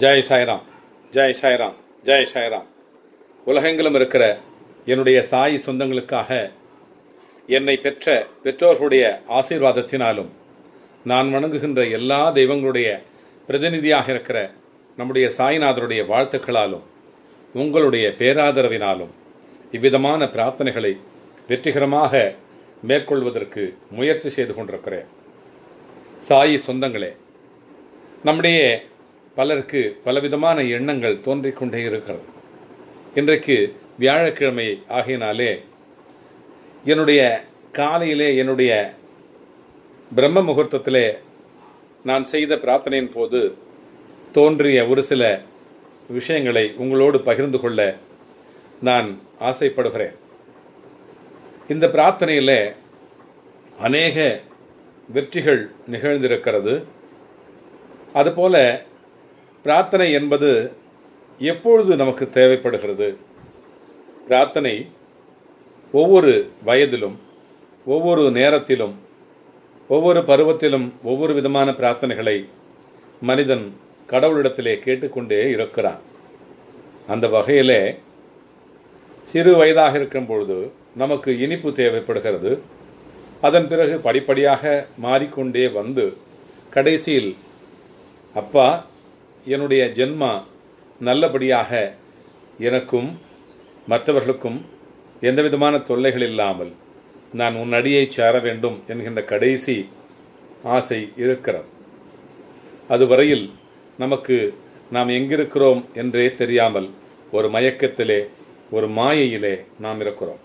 ஜெய் சாய்ராம் ஜெய் சாய்ராம் ஜெய் சாய்ராம். உலகெங்கிலும் இருக்கிற என்னுடைய சாய் சொந்தங்களுக்காக என்னை பெற்ற பெற்றோர்களுடைய ஆசீர்வாதத்தினாலும் நான் வணங்குகின்ற எல்லா தெய்வங்களுடைய பிரதிநிதியாக இருக்கிற நம்முடைய சாய்நாதருடைய வாழ்த்துக்களாலும் உங்களுடைய பேராதரவினாலும் இவ்விதமான பிரார்த்தனைகளை வெற்றிகரமாக மேற்கொள்வதற்கு முயற்சி செய்து கொண்டிருக்கிறேன். சாயி சொந்தங்களே நம்முடைய பலருக்கு பலவிதமான எண்ணங்கள் தோன்றிக்கொண்டே இருக்கிறது. இன்றைக்கு வியாழக்கிழமை ஆகையினாலே என்னுடைய காலையிலே என்னுடைய பிரம்ம முகூர்த்தத்திலே நான் செய்த பிரார்த்தனையின் போது தோன்றிய ஒரு சில விஷயங்களை உங்களோடு பகிர்ந்து கொள்ள நான் ஆசைப்படுகிறேன். இந்த பிரார்த்தனையில் அநேக வெற்றிகள் நிகழ்ந்திருக்கிறது. அதுபோல பிரார்த்தனை என்பது எப்பொழுது நமக்கு தேவைப்படுகிறது? பிரார்த்தனை ஒவ்வொரு வயதிலும் ஒவ்வொரு நேரத்திலும் ஒவ்வொரு பருவத்திலும் ஒவ்வொரு விதமான பிரார்த்தனைகளை மனிதன் கடவுளிடத்திலே கேட்டுக்கொண்டே இருக்கிறான். அந்த வகையிலே சிறு வயதாக இருக்கும் பொழுது நமக்கு இனிப்பு தேவைப்படுகிறது. அதன் பிறகு படிப்படியாக மாறிக்கொண்டே வந்து கடைசியில் அப்பா என்னுடைய ஜென்மா நல்லபடியாக எனக்கும் மற்றவர்களுக்கும் எந்த விதமான தொல்லைகள் இல்லாமல் நான் உன் அடியை சேர வேண்டும் என்கின்ற கடைசி ஆசை இருக்கிறது. அதுவரையில் நமக்கு நாம் எங்கிருக்கிறோம் என்றே தெரியாமல் ஒரு மயக்கத்திலே ஒரு மாயையிலே நாம் இருக்கிறோம்.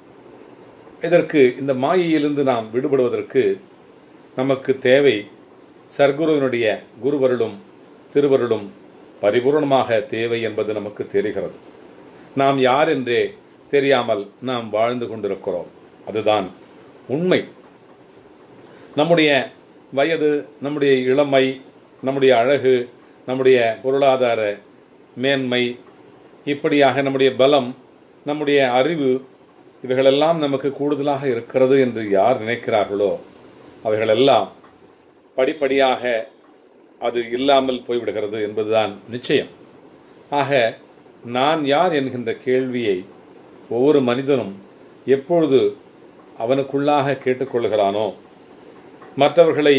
இதற்கு இந்த மாயையிலிருந்து நாம் விடுபடுவதற்கு நமக்கு தேவை சர்க்குருவினுடைய குருவருளும் திருவருளும் பரிபூர்ணமாக தேவை என்பது நமக்கு தெரிகிறது. நாம் யார் என்றே தெரியாமல் நாம் வாழ்ந்து கொண்டிருக்கிறோம். அதுதான் உண்மை. நம்முடைய வயது நம்முடைய இளமை நம்முடைய அழகு நம்முடைய பொருளாதார மேன்மை இப்படியாக நம்முடைய பலம் நம்முடைய அறிவு இவைகளெல்லாம் நமக்கு கூடுதலாக இருக்கிறது என்று யார் நினைக்கிறார்களோ அவைகளெல்லாம் படிப்படியாக அது இல்லாமல் போய்விடுகிறது என்பதுதான் நிச்சயம். ஆக நான் யார் என்கின்ற கேள்வியை ஒவ்வொரு மனிதனும் எப்பொழுது அவனுக்குள்ளாக கேட்டுக்கொள்கிறானோ மற்றவர்களை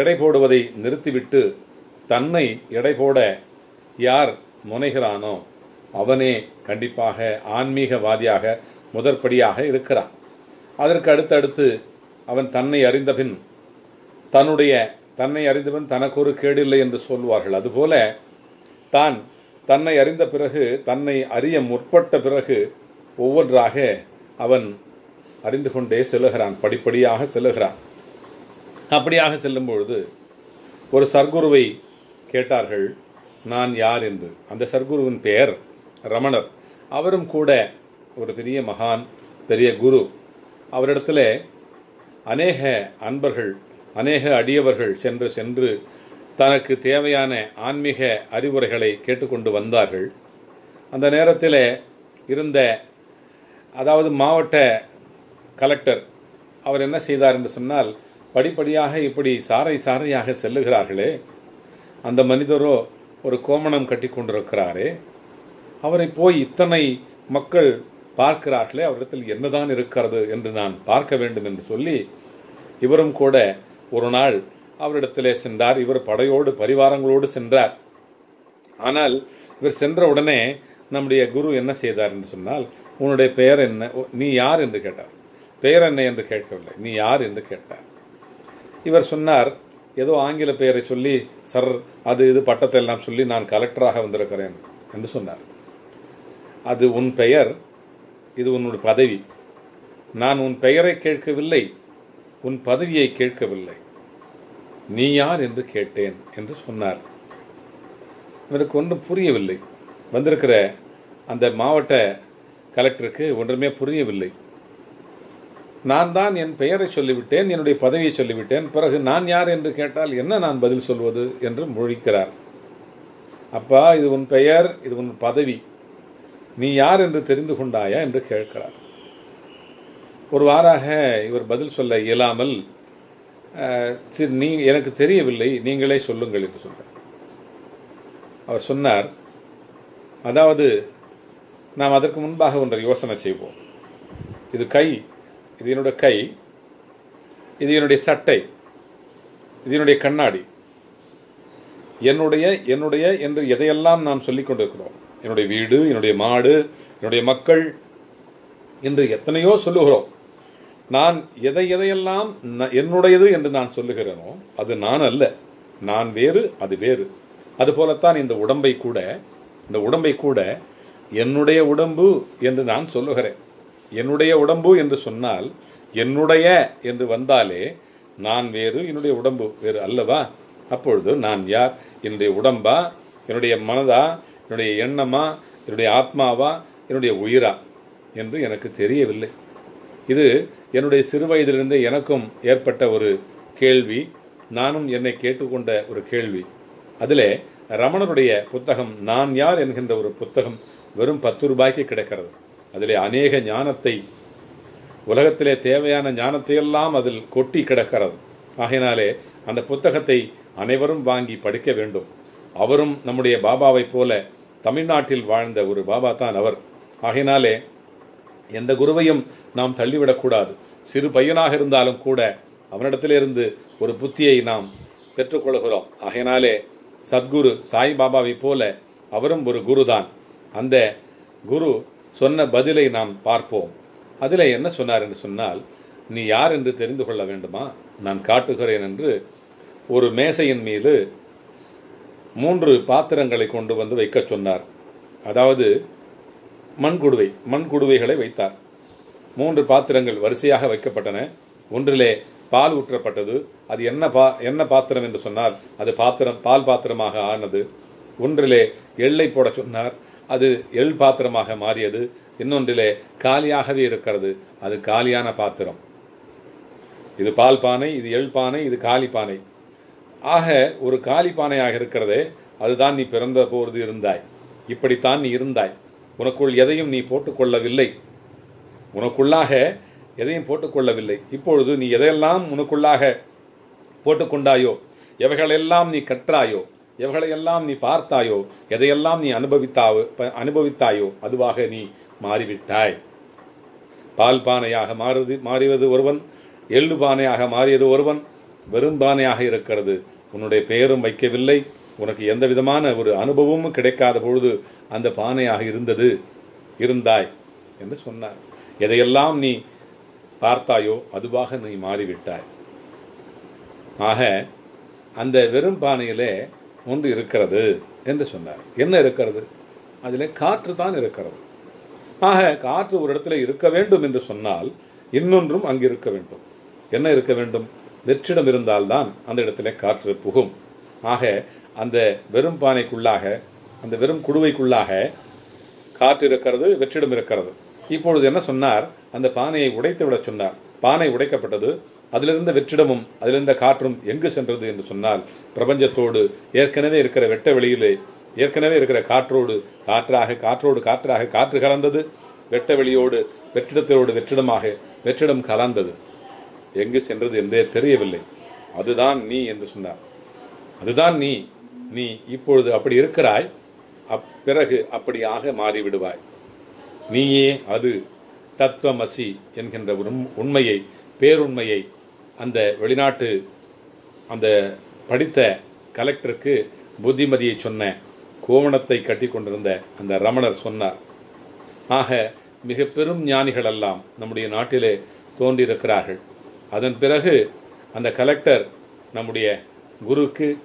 எடை போடுவதை நிறுத்திவிட்டு தன்னை எடை போட யார் முனைகிறானோ அவனே கண்டிப்பாக ஆன்மீகவாதியாக முதற்படியாக இருக்கிறான். அதற்கு அடுத்தடுத்து அவன் தன்னை அறிந்தபின் தன்னுடைய தன்னை அறிந்தவன் தனக்கு ஒரு கேடில்லை என்று சொல்வார்கள். அதுபோல தான் தன்னை அறிந்த பிறகு தன்னை அறிய முற்பட்ட பிறகு ஒவ்வொன்றாக அவன் அறிந்து கொண்டே செல்லுகிறான். படிப்படியாக செல்லுகிறான். அப்படியாக செல்லும் பொழுது ஒரு சர்க்குருவை கேட்டார்கள் நான் யார்? என்று. அந்த சர்க்குருவின் பெயர் ரமணர். அவரும் கூட ஒரு பெரிய மகான் பெரிய குரு. அவரிடத்துல அநேக அன்பர்கள் அநேக அடியவர்கள் சென்று சென்று தனக்கு தேவையான ஆன்மீக அறிவுரைகளை கேட்டுக்கொண்டு வந்தார்கள். அந்த நேரத்தில் இருந்த அதாவது மாவட்ட கலெக்டர் அவர் என்ன செய்தார் என்று சொன்னால் படிப்படியாக இப்படி சாறை சாறையாக செல்லுகிறார்களே அந்த மனிதரோ ஒரு கோமணம் கட்டி கொண்டிருக்கிறாரே அவரை போய் இத்தனை மக்கள் பார்க்கிறார்களே அவரிடத்தில் என்னதான் இருக்கிறது என்று நான் பார்க்க வேண்டும் என்று சொல்லி இவரும் கூட ஒரு நாள் அவரிடத்திலே சென்றார். இவர் படையோடு பரிவாரங்களோடு சென்றார். ஆனால் இவர் சென்ற உடனே நம்முடைய குரு என்ன செய்தார் என்று சொன்னால் உன்னுடைய பெயர் என்ன? நீ யார் என்று கேட்டார். பெயர் என்ன என்று கேட்கவில்லை. நீ யார் என்று கேட்டார். இவர் சொன்னார் ஏதோ ஆங்கில பெயரை சொல்லி சர் அது இது பட்டத்தை எல்லாம் சொல்லி நான் கலெக்டராக வந்திருக்கிறேன் என்று சொன்னார். அது உன் பெயர். இது உன்னுடைய பதவி. நான் உன் பெயரை கேட்கவில்லை. உன் பதவியை கேட்கவில்லை. நீ யார் என்று கேட்டேன் என்று சொன்னார். இவருக்கு ஒன்றும் புரியவில்லை. வந்திருக்கிற அந்த மாவட்ட கலெக்டருக்கு ஒன்றுமே புரியவில்லை. நான் தான் என் பெயரை சொல்லிவிட்டேன் என்னுடைய பதவியை சொல்லிவிட்டேன் பிறகு நான் யார் என்று கேட்டால் என்ன நான் பதில் சொல்வது என்று மொழிக்கிறார். அப்பா இது உன் பெயர் இது உன் பதவி. நீ யார் என்று தெரிந்து கொண்டாயா என்று கேட்கிறார். ஒரு வாராக இவர் பதில் சொல்ல இயலாமல் சரி நீ எனக்கு தெரியவில்லை நீங்களே சொல்லுங்கள் என்று சொன்னார். அவர் சொன்னார் அதாவது நாம் அதற்கு முன்பாக ஒன்றை யோசனை செய்வோம். இது கை இது என்னுடைய கை இது என்னுடைய சட்டை இது என்னுடைய கண்ணாடி. என்னுடைய என்னுடைய என்று எதையெல்லாம் நாம் சொல்லிக் கொண்டிருக்கிறோம்? என்னுடைய வீடு என்னுடைய மாடு என்னுடைய மக்கள் என்று எத்தனையோ சொல்லுகிறோம். நான் எதை எதையெல்லாம் என்னுடையது என்று நான் சொல்லுகிறேனோ அது நான் அல்ல. நான் வேறு அது வேறு. அதுபோலத்தான் இந்த உடம்பை கூட இந்த உடம்பை கூட என்னுடைய உடம்பு என்று நான் சொல்லுகிறேன். என்னுடைய உடம்பு என்று சொன்னால் என்னுடைய என்று வந்தாலே நான் வேறு என்னுடைய உடம்பு வேறு அல்லவா? அப்பொழுது நான் யார்? என்னுடைய உடம்பா? என்னுடைய மனதா? என்னுடைய எண்ணமா? என்னுடைய ஆத்மாவா? என்னுடைய உயிரா? என்று எனக்கு தெரியவில்லை. இது என்னுடைய சிறுவயதிலிருந்தே எனக்கும் ஏற்பட்ட ஒரு கேள்வி. நானும் என்னை கேட்டுக்கொண்ட ஒரு கேள்வி. அதிலே ரமணருடைய புத்தகம் நான் யார் என்கின்ற ஒரு புத்தகம் வெறும் பத்து ரூபாய்க்கு கிடைக்கிறது. அதிலே அநேக ஞானத்தை உலகத்திலே தேவையான ஞானத்தையெல்லாம் அதில் கொட்டி கிடக்கிறது. ஆகையினாலே அந்த புத்தகத்தை அனைவரும் வாங்கி படிக்க வேண்டும். அவரும் நம்முடைய பாபாவைப் போல தமிழ்நாட்டில் வாழ்ந்த ஒரு பாபா தான் அவர். ஆகையினாலே எந்த குருவையும் நாம் தள்ளிவிடக்கூடாது. சிறு பையனாக இருந்தாலும் கூட அவனிடத்திலிருந்து ஒரு புத்தியை நாம் பெற்றுக்கொள்கிறோம். ஆகையினாலே சத்குரு சாய்பாபாவைப் போல அவரும் ஒரு குருதான். அந்த குரு சொன்ன பதிலை நாம் பார்ப்போம். அதில் என்ன சொன்னார் என்று சொன்னால் நீ யார் என்று தெரிந்து கொள்ள வேண்டுமா? நான் காட்டுகிறேன் என்று ஒரு மேசையின் மீது மூன்று பாத்திரங்களை கொண்டு வந்து வைக்கச் சொன்னார். அதாவது மண்குடுவை மண்குடுவைகளை வைத்தார். மூன்று பாத்திரங்கள் வரிசையாக வைக்கப்பட்டன. ஒன்றிலே பால் ஊற்றப்பட்டது. அது என்ன பா என்ன பாத்திரம் என்று சொன்னால் அது பாத்திரம் பால் பாத்திரமாக ஆனது. ஒன்றிலே எள்ளை போட சொன்னார். அது எள் பாத்திரமாக மாறியது. இன்னொன்றிலே காலியாகவே இருக்கிறது. அது காலியான பாத்திரம். இது பால் பானை இது எள் பானை இது காலி பானை. ஆக ஒரு காலி பானையாக இருக்கிறதே அதுதான் நீ பிறந்த போது இருந்தாய். இப்படித்தான் நீ இருந்தாய். உனக்குள் எதையும் நீ போட்டுக்கொள்ளவில்லை. உனக்குள்ளாக எதையும் போட்டுக்கொள்ளவில்லை. இப்பொழுது நீ எதையெல்லாம் உனக்குள்ளாக போட்டுக்கொண்டாயோ எவைகளெல்லாம் நீ கற்றாயோ எவைகளையெல்லாம் நீ பார்த்தாயோ எதையெல்லாம் நீ அனுபவித்தாவோ ப- அனுபவித்தாயோ அதுவாக நீ மாறிவிட்டாய். பால் பானையாக மாறுது மாறியது ஒருவன் எள்ளு பானையாக மாறியது ஒருவன் வெறும் பானையாக இருக்கிறது. உன்னுடைய பெயரும் வைக்கவில்லை. உனக்கு எந்த விதமான ஒரு அனுபவமும் கிடைக்காத பொழுது அந்த பானையாக இருந்தது. இருந்தாய் என்று சொன்னார். எதையெல்லாம் நீ பார்த்தாயோ அதுவாக நீ மாறிவிட்டாய். ஆக அந்த வெறும் பானையிலே ஒன்று இருக்கிறது என்று சொன்னார். என்ன இருக்கிறது? அதில் காற்று தான் இருக்கிறது. ஆக காற்று ஒரு இடத்துல இருக்க வேண்டும் என்று சொன்னால் இன்னொன்றும் அங்கு இருக்க வேண்டும். என்ன இருக்க வேண்டும்? வெற்றிடம் இருந்தால்தான் அந்த இடத்துல காற்று புகும். ஆக அந்த வெறும் பானைக்குள்ளாக அந்த வெறும் குடுவைக்குள்ளாக காற்று இருக்கிறது வெற்றிடம் இருக்கிறது. இப்பொழுது என்ன சொன்னார்? அந்த பானையை உடைத்து விட சொன்னார். பானை உடைக்கப்பட்டது அதிலிருந்த வெற்றிடமும் அதிலிருந்த காற்றும் எங்கு சென்றது என்று சொன்னால் பிரபஞ்சத்தோடு ஏற்கனவே இருக்கிற வெட்ட வெளியிலே ஏற்கனவே இருக்கிற காற்றோடு காற்றாக காற்றோடு காற்றாக காற்று கலந்தது வெட்ட வெளியோடு வெற்றிடத்தோடு வெற்றிடமாக வெற்றிடம் கலந்தது. எங்கு சென்றது என்றே தெரியவில்லை. அதுதான் நீ என்று சொன்னார். அதுதான் நீ நீ இப்பொழுது அப்படி இருக்கிறாய் அப் பிறகு அப்படியாக மாறிவிடுவாய். நீயே அது தத்துவமசி என்கின்ற உண்- உண்மையை பேருண்மையை அந்த வெளிநாட்டு அந்த படித்த கலெக்டருக்கு புத்திமதியை சொன்ன கோவணத்தை கட்டி கொண்டிருந்த அந்த ரமணர் சொன்னார். ஆக மிக பெரும் ஞானிகள் எல்லாம் நம்முடைய நாட்டிலே தோன்றியிருக்கிறார்கள். அதன் பிறகு அந்த கலெக்டர் நம்முடைய குருக்கு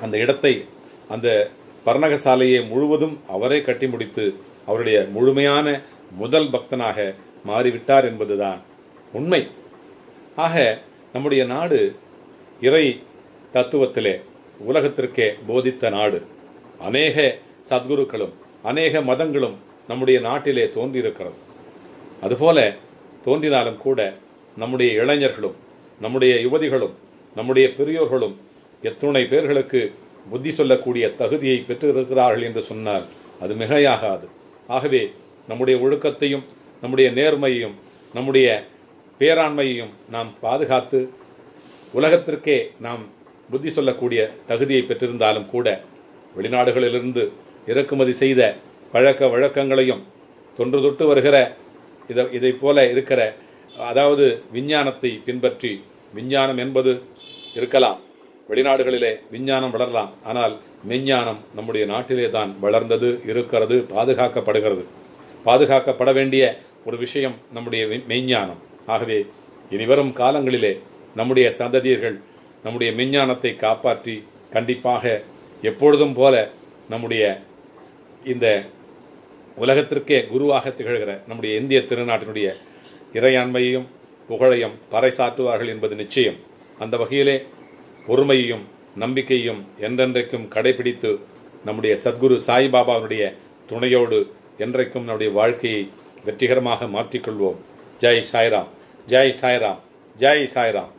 அந்த இடத்தை அந்த பர்ணகசாலையை முழுவதும் அவரே கட்டி முடித்து அவருடைய முழுமையான முதல் பக்தனாக மாறிவிட்டார் என்பதுதான் உண்மை. ஆக நம்முடைய நாடு இறை தத்துவத்திலே உலகத்திற்கே போதித்த நாடு. அநேக சத்குருக்களும் அநேக மதங்களும் நம்முடைய நாட்டிலே தோன்றியிருக்கிறது. அதுபோல தோன்றினாலும் கூட நம்முடைய இளைஞர்களும் நம்முடைய யுவதிகளும் நம்முடைய பெரியோர்களும் எத்துணை பேர்களுக்கு புத்தி சொல்லக்கூடிய தகுதியை பெற்றிருக்கிறார்கள் என்று சொன்னால் அது மிகையாகாது. ஆகவே நம்முடைய ஒழுக்கத்தையும் நம்முடைய நேர்மையையும் நம்முடைய பேராண்மையையும் நாம் பாதுகாத்து உலகத்திற்கே நாம் புத்தி சொல்லக்கூடிய தகுதியை பெற்றிருந்தாலும் கூட வெளிநாடுகளிலிருந்து இறக்குமதி செய்த பழக்க வழக்கங்களையும் தொன்று தொட்டு வருகிற இதை இதை போல இருக்கிற அதாவது விஞ்ஞானத்தை பின்பற்றி விஞ்ஞானம் என்பது இருக்கலாம். வெளிநாடுகளிலே விஞ்ஞானம் வளரலாம். ஆனால் மெஞ்ஞானம் நம்முடைய நாட்டிலே தான் வளர்ந்தது இருக்கிறது பாதுகாக்கப்படுகிறது. பாதுகாக்கப்பட வேண்டிய ஒரு விஷயம் நம்முடைய மெய்ஞானம் ஆகவே இனிவரும் காலங்களிலே நம்முடைய சந்ததியர்கள் நம்முடைய மெஞ்ஞானத்தை காப்பாற்றி கண்டிப்பாக எப்பொழுதும் போல நம்முடைய இந்த உலகத்திற்கே குருவாக திகழ்கிற நம்முடைய இந்திய திருநாட்டினுடைய இறையாண்மையையும் புகழையும் பறைசாற்றுவார்கள் என்பது நிச்சயம். அந்த வகையிலே பொறுமையையும் நம்பிக்கையும் என்றென்றைக்கும் கடைபிடித்து நம்முடைய சத்குரு சாய்பாபாவுடைய துணையோடு என்றைக்கும் நம்முடைய வாழ்க்கையை வெற்றிகரமாக மாற்றிக்கொள்வோம். ஜெய் சாய்ராம் ஜெய் சாய்ராம் ஜெய் சாய்ராம்.